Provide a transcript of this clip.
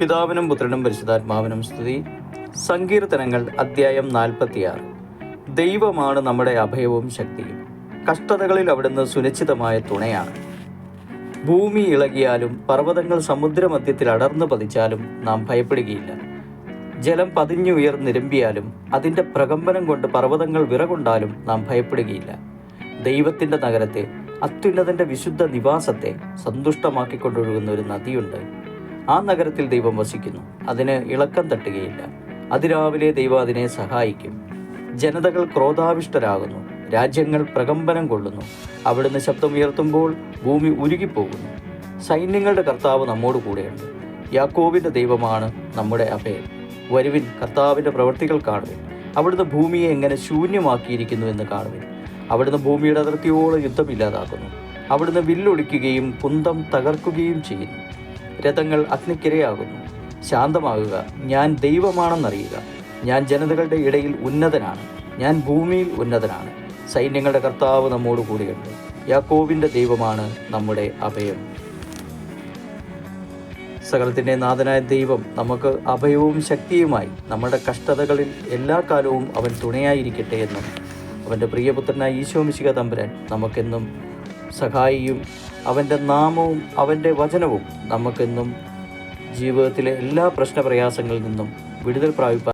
പിതാവിനും പുത്രനും പരിശുദ്ധാത്മാവിനും സ്തുതി. സങ്കീർത്തനങ്ങൾ അദ്ധ്യായം നാൽപ്പത്തിയാറ്. ദൈവമാണ് നമ്മുടെ അഭയവും ശക്തിയും. കഷ്ടതകളിൽ അവിടുന്ന് സുനിശ്ചിതമായ തുണയാണ്. ഭൂമി ഇളകിയാലും പർവതങ്ങൾ സമുദ്രമധ്യത്തിൽ അടർന്നു പതിച്ചാലും നാം ഭയപ്പെടുകയില്ല. ജലം പതിഞ്ഞുയർന്നിരമ്പിയാലും അതിന്റെ പ്രകമ്പനം കൊണ്ട് പർവതങ്ങൾ വിറകൊണ്ടാലും നാം ഭയപ്പെടുകയില്ല. ദൈവത്തിന്റെ നഗരത്തെ അത്യുന്നതന്റെ വിശുദ്ധ നിവാസത്തെ സന്തുഷ്ടമാക്കിക്കൊണ്ടൊഴുകുന്ന ഒരു നദിയുണ്ട്. ആ നഗരത്തിൽ ദൈവം വസിക്കുന്നു. അതിന് ഇളക്കം തട്ടുകയില്ല. അതിരാവിലെ ദൈവം അതിനെ സഹായിക്കും. ജനതകൾ ക്രോധാവിഷ്ടരാകുന്നു. രാജ്യങ്ങൾ പ്രകമ്പനം കൊള്ളുന്നു. അവിടുന്ന് ശബ്ദം ഉയർത്തുമ്പോൾ ഭൂമി ഉരുകിപ്പോകുന്നു. സൈന്യങ്ങളുടെ കർത്താവ് നമ്മോട് കൂടെയുണ്ട്. യാക്കോവിന്റെ ദൈവമാണ് നമ്മുടെ അഭയം. വരുവിൻ കർത്താവിന്റെ പ്രവൃത്തികൾ കാണുവിൻ. അവിടുന്ന് ഭൂമിയെ എങ്ങനെ ശൂന്യമാക്കിയിരിക്കുന്നു എന്ന് കാണുവിൻ. അവിടുന്ന് ഭൂമിയുടെ അതിർത്തിയോളം യുദ്ധമില്ലാതാക്കുന്നു അവിടുന്ന് വില്ലൊടിക്കുകയും കുന്തം തകർക്കുകയും ചെയ്യുന്നു. രഥങ്ങൾ അഗ്നിക്കിരയാകുന്നു. ശാന്തമാകുക. ഞാൻ ദൈവമാണെന്നറിയുക. ഞാൻ ജനതകളുടെ ഇടയിൽ ഉന്നതനാണ്. ഞാൻ ഭൂമിയിൽ ഉന്നതനാണ്. സൈന്യങ്ങളുടെ കർത്താവ് നമ്മോട് കൂടിയുണ്ട്. യാക്കോവിന്റെ ദൈവമാണ് നമ്മുടെ അഭയം. സകലത്തിന്റെ നാഥനായ ദൈവം നമുക്ക് അഭയവും ശക്തിയുമായി നമ്മുടെ കഷ്ടതകളിൽ എല്ലാ കാലവും അവൻ തുണയായിരിക്കട്ടെ എന്നും അവന്റെ പ്രിയപുത്രനായ ഈശോമിശിക തമ്പുരാൻ നമുക്കെന്നും സഹായിയും അവന്റെ നാമവും അവന്റെ വചനവും നമുക്കെന്നും ജീവിതത്തിലെ എല്ലാ പ്രശ്നപ്രയാസങ്ങളിൽ നിന്നും വിടുതൽ പ്രാപിപ്പാൻ